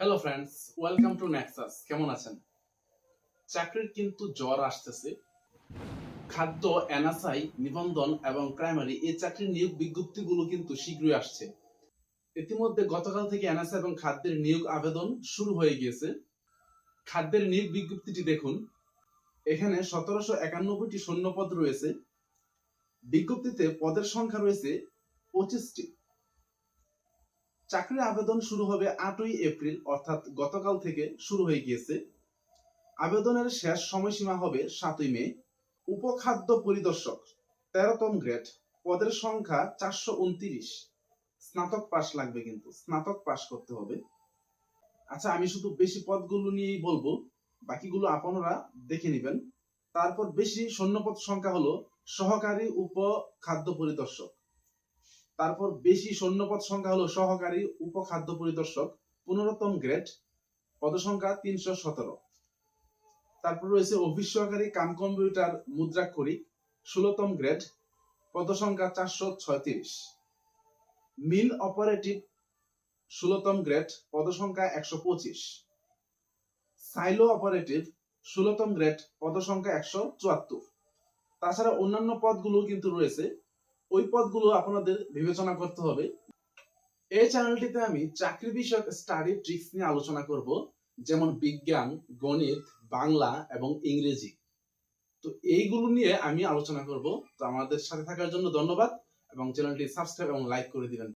Hello friends welcome to Nexus কেমন আছেন? চাকরির কিন্তু জ্বর আসতেছে। খাদ্য এনএসআই নিবন্ধন এবং প্রাইমারি এই চাকরির নিয়োগ বিজ্ঞপ্তিগুলো কিন্তু শীঘ্রই আসছে। ইতিমধ্যে গতকাল থেকে এনএসআই এবং খাদ্যের নিয়োগ আবেদন শুরু হয়ে গিয়েছে। খাদ্যের নিয়োগ বিজ্ঞপ্তিটি দেখুন। এখানে সতেরোশো একানব্বইটি শূন্যপদ রয়েছে। বিজ্ঞপ্তিতে পদের সংখ্যা রয়েছে পঁচিশটি। চাকরির আবেদন শুরু হবে আটই এপ্রিল, অর্থাৎ গতকাল থেকে শুরু হয়ে গিয়েছে। আবেদনের শেষ সময়সীমা হবে সাতই মে। উপখাদ্য পরিদর্শক, তেরোতম গ্রেড, পদের সংখ্যা চারশো উনত্রিশ। স্নাতক পাশ লাগবে কিন্তু, স্নাতক পাশ করতে হবে। আচ্ছা আমি শুধু বেশি পদগুলো নিয়েই বলব, বাকিগুলো আপনারা দেখে নেবেন। তারপর বেশি শূন্যপদ সংখ্যা হলো সহকারী উপ খাদ্য পরিদর্শক। তারপর বেশি সৈন্যপদ সংখ্যা হলো সহকারী উপখাদ্য পরিদর্শক, পনেরোতম গ্রেড পদসংখ্যা তিনশো সতেরো। তারপর রয়েছে অফিস সহকারী কাম কম্পিউটার মুদ্রাক্ষরিক ষোলোতম গ্রেড পদসংখ্যা চারশো ছয়ত্রিশ। মিল অপারেটিভ, ষোলোতম গ্রেড পদসংখ্যা একশো পঁচিশ। সাইলো অপারেটিভ, ষোলোতম গ্রেড পদসংখ্যা একশো চুয়াত্তর। তাছাড়া অন্যান্য পদগুলো কিন্তু রয়েছে ওই পদগুলো আপনাদের বিবেচনা করতে হবে। এই চ্যানেলটিতে আমি চাকরি বিষয়ক স্টাডি ট্রিক্স নিয়ে আলোচনা করব, যেমন বিজ্ঞান, গণিত, বাংলা এবং ইংরেজি। তো এইগুলো নিয়ে আমি আলোচনা করব। তো আমাদের সাথে থাকার জন্য ধন্যবাদ এবং চ্যানেলটি সাবস্ক্রাইব এবং লাইক করে দিবেন।